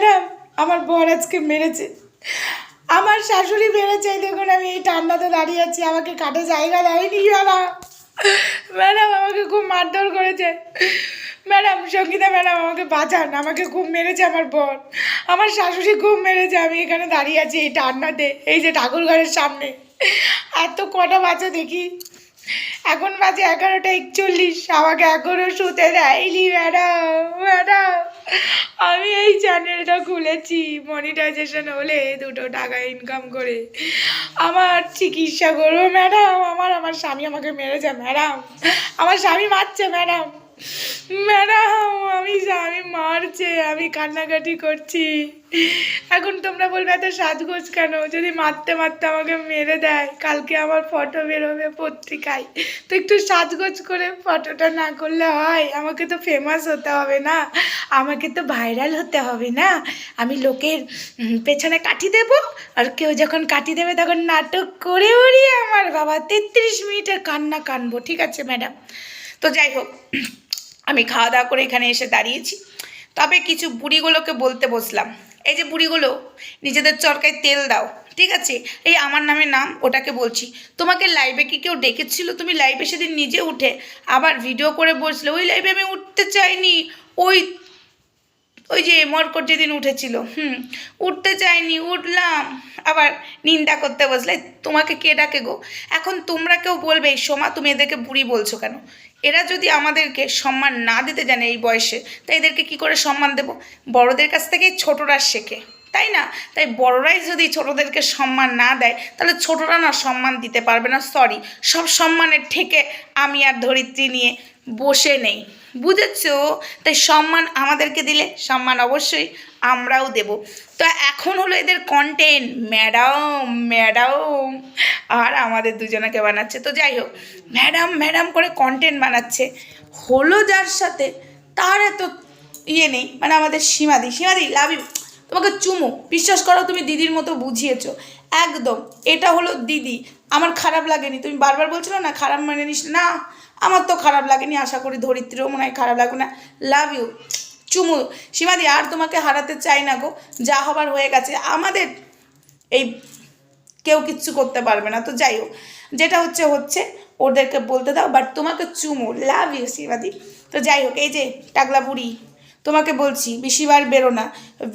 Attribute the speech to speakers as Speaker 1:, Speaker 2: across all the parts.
Speaker 1: Madam, আমার বর আজকে মেরেছে। আমার শাশুড়ি মেরেছে দেখুন আমি এই ঠান্ডাতে দাঁড়িয়ে আছি, আমাকে কাটে জায়গা দেয়নি ম্যাডাম ম্যাডাম আমাকে খুব মারধর করেছে। ম্যাডাম, সঙ্গীতা ম্যাডাম আমাকে বাঁচান, আমাকে খুব মেরেছে আমার বর। আমার শাশুড়ি খুব মেরেছে, আমি এখানে দাঁড়িয়ে আছি এই ঠান্ডাতে এই যে ঠাকুরঘরের সামনে। এত কটা বাচ্চা দেখি। এখন বাজে এগারোটা একচল্লিশ, আমাকে এখনও শুতে দেয়নি ম্যাডাম ম্যাডাম। আমি এই চ্যানেলটা খুলেছি। মনিটাইজেশন হলে দুটো টাকা ইনকাম করে। আমার চিকিৎসা করব ম্যাডাম আমার আমার স্বামী আমাকে মেরেছে ম্যাডাম আমার স্বামী মারছে ম্যাডাম ম্যাডাম, আমি স্বামী মারছে, আমি কান্নাকাটি করছি। এখন তোমরা বলবে, এত সাজগোজ কেন? যদি মারতে মারতে আমাকে মেরে দেয়, কালকে আমার ফটো বেরোবে পত্রিকায়। তো একটু সাজগোজ করে ফটোটা না করলে হয়, আমাকে তো ফেমাস হতে হবে না। আমাকে তো ভাইরাল হতে হবে না। আমি লোকের পেছনে কাঠি দেবো, আর কেউ যখন কাঠি দেবে, তখন নাটক করে উড়িয়ে আমার বাবা তেত্রিশ মিনিটে কান্না কানবো। ঠিক আছে, ম্যাডাম। তো যাই হোক আমি খাওয়া দাওয়া করে এখানে এসে দাঁড়িয়েছি। তবে কিছু বুড়িগুলোকে বলতে বসলাম, এই যে বুড়িগুলো, নিজেদের চরকায় তেল দাও, ঠিক আছে? এই আমার নামে নাম, ওটাকে বলছি। তোমাকে লাইভে কি কেউ ডেকেছিল? তুমি লাইভে সেদিন নিজে উঠে আবার ভিডিও করে বসলে, ওই লাইভে আমি উঠতে চাইনি, ওই ওই যে মরকট যেদিন উঠেছিল, হুম, উঠতে চাইনি, উঠলাম। আবার নিন্দা করতে বসলে, তোমাকে কে ডাকে গো? এখন তোমরা কেউ বলবে এই সোমা, তুমি এদেরকে বুড়ি বলছো কেন? এরা যদি আমাদেরকে সম্মান না দিতে জানে এই বয়সে, তাই এদেরকে কি করে সম্মান দেব? বড়দের কাছ থেকেই ছোটরা শেখে, তাই না? তাই বড়রাই যদি ছোটদেরকে সম্মান না দেয়, তাহলে ছোটরা না সম্মান দিতে পারবে না সরি সব সম্মানের ঠেকে আমি আর ধরিত্রী নিয়ে বসে নেই। বুঝেছ? তাই সম্মান আমাদেরকে দিলে সম্মান অবশ্যই আমরাও দেব। তো এখন হলো এদের কন্টেন্ট ম্যাডাম ম্যাডাম আর আমাদের দুজনাকে বানাচ্ছে। তো যাই হোক ম্যাডাম ম্যাডাম করে কন্টেন্ট বানাচ্ছে। হলো যার সাথে, তার এত ইয়ে নেই। মানে আমাদের সীমাদি। সীমাদি লাভ তোমাকে চুমু। বিশ্বাস করো, তুমি দিদির মতো বুঝিয়েছো। একদম। এটা হলো দিদি। আমার খারাপ লাগেনি। তুমি বারবার বলছিল না, খারাপ মানে নিস না, আমার তো খারাপ লাগেনি। আশা করি ধরিত্রীও মনে হয় খারাপ লাগবে না। লাভ ইউ চুমু, সীমাদি, আর তোমাকে হারাতে চাই না গো। যা হবার হয়ে গেছে। আমাদের এই কেউ কিচ্ছু করতে পারবে না। তো যাই হোক, যেটা হচ্ছে হচ্ছে। ওদেরকে বলতে দাও বাট তোমাকে চুমু। লাভ ইউ শিবাদি তো যাই হোক, এই যে টাকলা বুড়ি। তোমাকে বলছি বেশিবার বেরো না।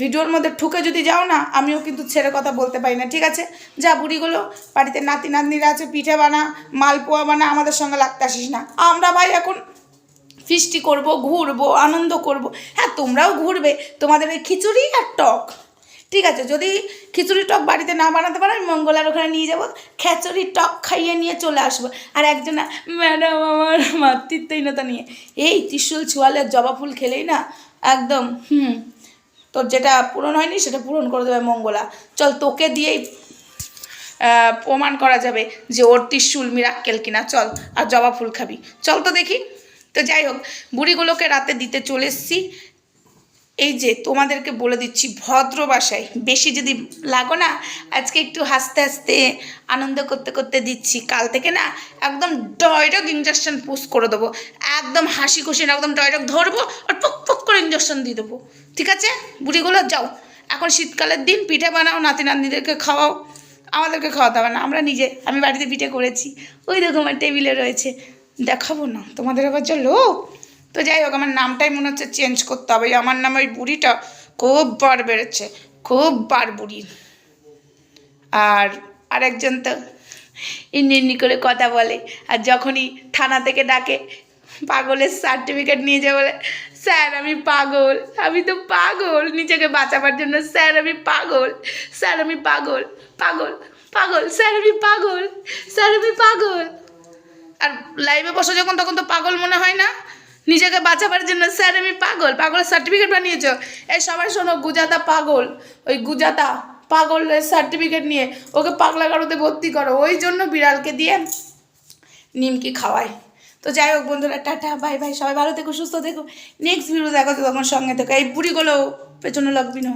Speaker 1: ভিডিওর মধ্যে ঠুকে যদি যাও না, আমিও কিন্তু ছেড়ে কথা বলতে পারি না, ঠিক আছে? যা বুড়িগুলো, বাড়িতে নাতি নাতনিরা আছে, পিঠে বানা, মালপোয়া বানা, আমাদের সঙ্গে লাগতে আসিস না। আমরা ভাই এখন ফিস্টি করব, ঘুরবো, আনন্দ করব। হ্যাঁ তোমরাও ঘুরবে, তোমাদের ওই খিচুড়ি আর টক। ঠিক আছে, যদি খিচুড়ি টক বাড়িতে না বানাতে পারো, আমি মঙ্গলার ওখানে নিয়ে যাব, খিচুড়ি টক খাইয়ে নিয়ে চলে আসব। আর একজন, ম্যাডাম, আমার মাতৃত্বহীনতা নিয়ে। এই ত্রিশুল, ছোয়ালে জবা ফুল খেলেই না একদম, হুম। তোর যেটা পূরণ হয়নি সেটা পূরণ করে দেবে মঙ্গলা। চল তোকে দিয়েই প্রমাণ করা যাবে যে ওর ত্রিশুল মিরাক্কেল কিনা। চল, আর জবা ফুল খাবি। চল তো দেখি। তো যাই হোক, বুড়িগুলোকে রাতে দিতে চলে এসছি। এই যে তোমাদেরকে বলে দিচ্ছি, ভদ্র ভাষায় বেশি যদি লাগো না, আজকে একটু হাসতে হাসতে, আনন্দ করতে করতে দিচ্ছি। কাল থেকে না, একদম ডয়রক ইঞ্জেকশন পুশ করে দেবো। একদম হাসি খুশি একদম ডয়রক ধরবো আর করে ইঞ্জেকশন দিয়ে দেবো। ঠিক আছে? বুড়িগুলো, যাও। এখন শীতকালের দিন, পিঠে বানাও, নাতি নাতনিদেরকে খাওয়াও। আমাদেরকে খাওয়াতে হবে না। আমরা নিজে, আমি বাড়িতে পিঠে করেছি। ওই দেখো আমার টেবিলে রয়েছে। দেখাবো না। তোমাদের আবার যা লোক? তো যাই হোক, আমার নামটাই মনে হচ্ছে চেঞ্জ করতে হবে। আমার নাম ওই বুড়িটা খুব বার বেড়েছে। খুব বার বুড়ি। আর আরেকজন তো ইন্নি করে কথা বলে। আর যখনই থানা থেকে ডাকে, পাগলের সার্টিফিকেট নিয়ে যাবে বলে স্যার, আমি পাগল। আমি তো পাগল। নিজেকে বাঁচাবার জন্য, স্যার, আমি পাগল। স্যার, আমি পাগল। পাগল। পাগল। স্যার, আমি পাগল। স্যার, আমি পাগল। আর লাইভে বসে যখন, তখন তো পাগল মনে হয় না? নিজেকে বাঁচাবার জন্য, স্যার, আমি পাগল। পাগলের সার্টিফিকেট বানিয়েছ। এই সবাই শোনো, গুজাতা পাগল। ওই গুজাতা পাগলের সার্টিফিকেট নিয়ে ওকে পাগলা গাড়োতে ভর্তি করো। ওই জন্য বিড়ালকে দিয়ে নিমকি খাওয়ায়। তো যাই হোক বন্ধুরা, টাটা ভাই ভাই সবাই ভালো থেকো, সুস্থ থেকো। নেক্সট ভিডিও দেখো তো তখন সঙ্গে থেকো। এই বুড়িগুলো পেছনে লাগবি না